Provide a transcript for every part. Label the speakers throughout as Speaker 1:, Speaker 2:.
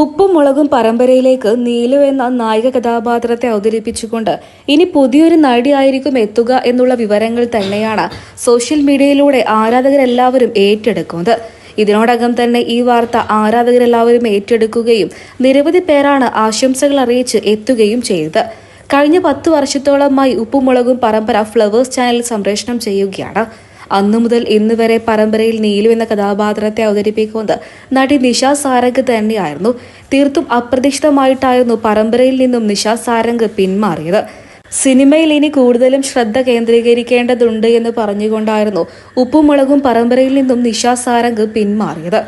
Speaker 1: ഉപ്പും മുളകും പരമ്പരയിലേക്ക് നീലു എന്ന നായിക കഥാപാത്രത്തെ അവതരിപ്പിച്ചുകൊണ്ട് ഇനി പുതിയൊരു നടിയായിരിക്കും എത്തുക എന്നുള്ള വിവരങ്ങൾ തന്നെയാണ് സോഷ്യൽ മീഡിയയിലൂടെ ആരാധകരെല്ലാവരും ഏറ്റെടുക്കുന്നത്. ഇതിനോടകം തന്നെ ഈ വാർത്ത ആരാധകരെല്ലാവരും ഏറ്റെടുക്കുകയും നിരവധി പേരാണ് ആശംസകൾ അറിയിച്ച് എത്തുകയും ചെയ്തത്. കഴിഞ്ഞ പത്ത് വർഷത്തോളമായി ഉപ്പും മുളകും പരമ്പര ഫ്ലവേഴ്സ് ചാനൽ സംപ്രേഷണം ചെയ്യുകയാണ്. അന്നു മുതൽ ഇന്ന് വരെ പരമ്പരയിൽ നീലു എന്ന കഥാപാത്രത്തെ അവതരിപ്പിക്കുന്നത് നടി നിഷ സാരംഗ് തന്നെയായിരുന്നു. തീർത്തും അപ്രതീക്ഷിതമായിട്ടായിരുന്നു പരമ്പരയിൽ നിന്നും നിഷ സാരംഗ് പിന്മാറിയത്. സിനിമയിൽ ഇനി കൂടുതലും ശ്രദ്ധ കേന്ദ്രീകരിക്കേണ്ടതുണ്ട് എന്ന് പറഞ്ഞുകൊണ്ടായിരുന്നു ഉപ്പും മുളകും പരമ്പരയിൽ നിന്നും നിഷ സാരംഗ് പിന്മാറിയത്.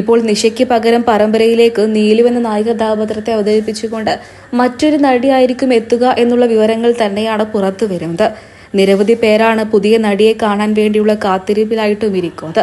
Speaker 1: ഇപ്പോൾ നിഷയ്ക്ക് പകരം പരമ്പരയിലേക്ക് നീലു എന്ന നായിക കഥാപാത്രത്തെ അവതരിപ്പിച്ചുകൊണ്ട് മറ്റൊരു നടിയായിരിക്കും എത്തുക എന്നുള്ള വിവരങ്ങൾ തന്നെയാണ് പുറത്തു വരുന്നത്. നിരവധി പേരാണ് പുതിയ നടിയെ കാണാൻ വേണ്ടിയുള്ള കാത്തിരിപ്പിലായിട്ടും ഇരിക്കുന്നത്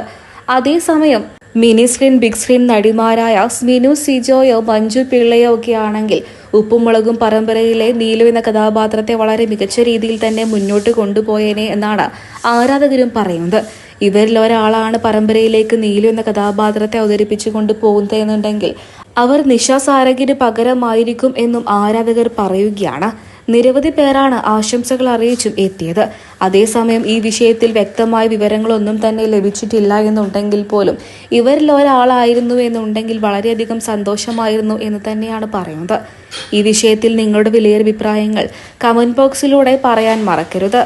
Speaker 1: അതേസമയം മിനി സ്ക്രീൻ ബിഗ് സ്ക്രീൻ നടിമാരായ സ്മിനു സിജോയോ മഞ്ജു പിള്ളയോ ഒക്കെ ആണെങ്കിൽ ഉപ്പുമുളകും പരമ്പരയിലെ നീലു എന്ന കഥാപാത്രത്തെ വളരെ മികച്ച രീതിയിൽ തന്നെ മുന്നോട്ട് കൊണ്ടുപോയേനെ എന്നാണ് ആരാധകരും പറയുന്നത്. ഇവരിൽ ഒരാളാണ് പരമ്പരയിലേക്ക് നീലു എന്ന കഥാപാത്രത്തെ അവതരിപ്പിച്ചു കൊണ്ടുപോകുന്നത് എന്നുണ്ടെങ്കിൽ അവർ നിശാസാരകിന് പകരമായിരിക്കും എന്നും ആരാധകർ പറയുകയാണ്. നിരവധി പേരാണ് ആശംസകൾ അറിയിച്ചും എത്തിയത്. അതേസമയം ഈ വിഷയത്തിൽ വ്യക്തമായ വിവരങ്ങളൊന്നും തന്നെ ലഭിച്ചിട്ടില്ല എന്നുണ്ടെങ്കിൽ പോലും ഇവരിൽ ഒരാളായിരുന്നു എന്നുണ്ടെങ്കിൽ വളരെയധികം സന്തോഷമായിരുന്നു എന്ന് തന്നെയാണ് പറയുന്നത്. ഈ വിഷയത്തിൽ നിങ്ങളുടെ വിലയേറിയ അഭിപ്രായങ്ങൾ കമന്റ് ബോക്സിലൂടെ പറയാൻ മറക്കരുത്.